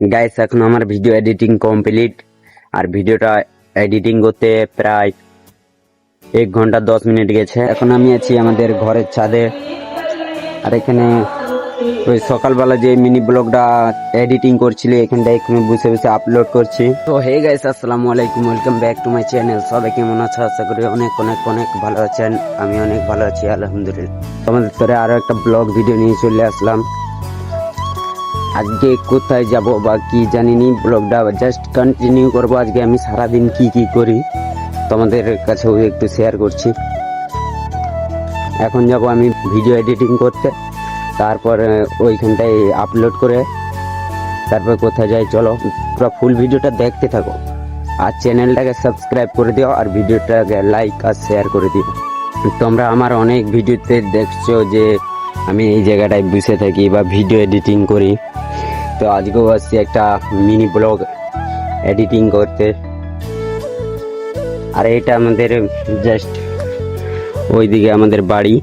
Guys এখন আমার video editing complete আর ভিডিওটা এডিটিং করতে প্রায় এক ঘণ্টা দশ মিনিট গেছে। এখন আমি আছি আমাদের ঘরের ছাদে। আর এখানে ওই সকালবেলা যে মিনি ব্লগটা এডিটিং করছিলি এখানটা এখানে বসে বসে আপলোড করছি। তো হে গাইস আসসালামু আলাইকুম। Welcome back to my channel সবাই কেমন আছো? আশা করি অনেক অনেক অনেক ভালো আছেন। আমি অনেক ভালো আছি, আলহামদুলিল্লাহ। তোমাদের তোরে আরও একটা ব্লগ ভিডিও নিয়ে চলে আসলাম। আজকে কোথায় যাব বা কি জানিনি ব্লগটা জাস্ট কন্টিনিউ করব। আজকে আমি সারাদিন কি কি করি তোমাদের কাছেও একটু শেয়ার করছি। এখন যাব আমি ভিডিও এডিটিং করতে, তারপর ওইখানটায় আপলোড করে, তারপর কোথায় যাই চলো। পুরো ফুল ভিডিওটা দেখতে থাকো। আর চ্যানেলটাকে সাবস্ক্রাইব করে দিও, আর ভিডিওটাকে লাইক আর শেয়ার করে দিও। তোমরা আমার অনেক ভিডিওতে দেখছ যে আমি এই জায়গাটায় বসে থাকি বা ভিডিও এডিটিং করি। তো আজকেও আসছি একটা মিনি ব্লগ এডিটিং করতে। আর এটা আমাদের জাস্ট ওইদিকে আমাদের বাড়ি,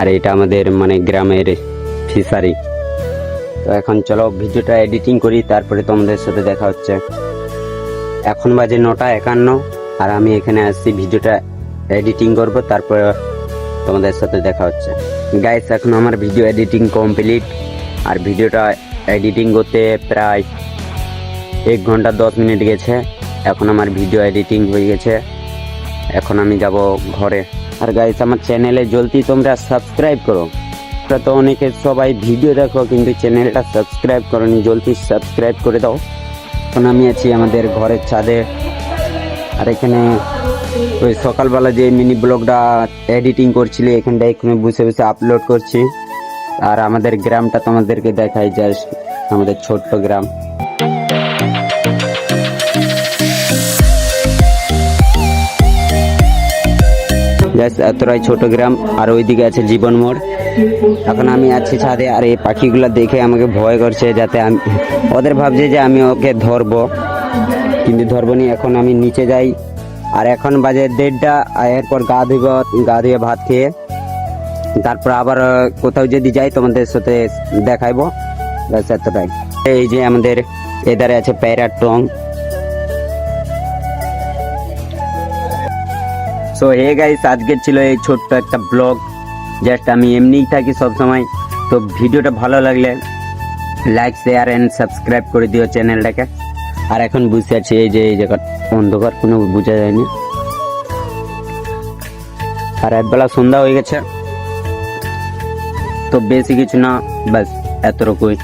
আর এটা আমাদের মানে গ্রামের ফিশারি। তো এখন চলো ভিডিওটা এডিটিং করি, তারপরে তোমাদের সাথে দেখা হচ্ছে। এখন বাজে নটা একান্ন, আর আমি এখানে আসছি ভিডিওটা এডিটিং করব, তারপরে তোমাদের সাথে দেখা হচ্ছে। গাইস এখন আমার ভিডিও এডিটিং কমপ্লিট আর ভিডিওটা এডিটিং করতে প্রায় এক ঘণ্টা দশ মিনিট গেছে। এখন আমার ভিডিও এডিটিং হয়ে গেছে। এখন আমি যাব ঘরে। আর গাইস আমার চ্যানেলে জলদি তোমরা সাবস্ক্রাইব করো। তো অনেকে সবাই ভিডিও দেখো, কিন্তু চ্যানেলটা সাবস্ক্রাইব করনি। জলদি সাবস্ক্রাইব করে দাও। এখন আমি আছি আমাদের ঘরের ছাদে। আর এখানে ওই সকালবেলা যে মিনি ব্লগটা এডিটিং করছিলি এখানটা এখানে বসে বসে আপলোড করছি। আর আমাদের গ্রামটা তোমাদেরকে দেখাই জাস্ট আমাদের ছোট্ট গ্রাম। জাস্ট এতটাই ছোট গ্রাম, আর ওইদিকে আছে জীবন মোড়। এখন আমি আছি ছাদে, আর এই পাখিগুলো দেখে আমাকে ভয় করছে যাতে আমি ওদের ভাবছে যে আমি ওকে ধরবো। কিন্তু ধরবো নি, এখন আমি নিচে যাই। আর এখন বাজে দেড়টা এরপর গা ধুব গা ধুয়ে ভাত খেয়ে। তারপর আবার কোথাও যদি যাই তোমাদের সাথে দেখাইবো। ব্যাস, এতটাই। এই যে আমাদের এধারে আছে প্যারার টং। সো হে গাইস আজকের ছিল এই ছোট্ট একটা ব্লগ জাস্ট আমি এমনিই থাকি সব সময় তো ভিডিওটা ভালো লাগলে লাইক শেয়ার অ্যান্ড সাবস্ক্রাইব করে দিও চ্যানেলটাকে আর এখন বুঝতে আছি এই যে, এই জায়গা অন্ধকার, কোনো বোঝা যায়নি। আর একবেলা সন্ধ্যা হয়ে গেছে। তো বেশি কিছু না, ব্যাস, এতটুকুই।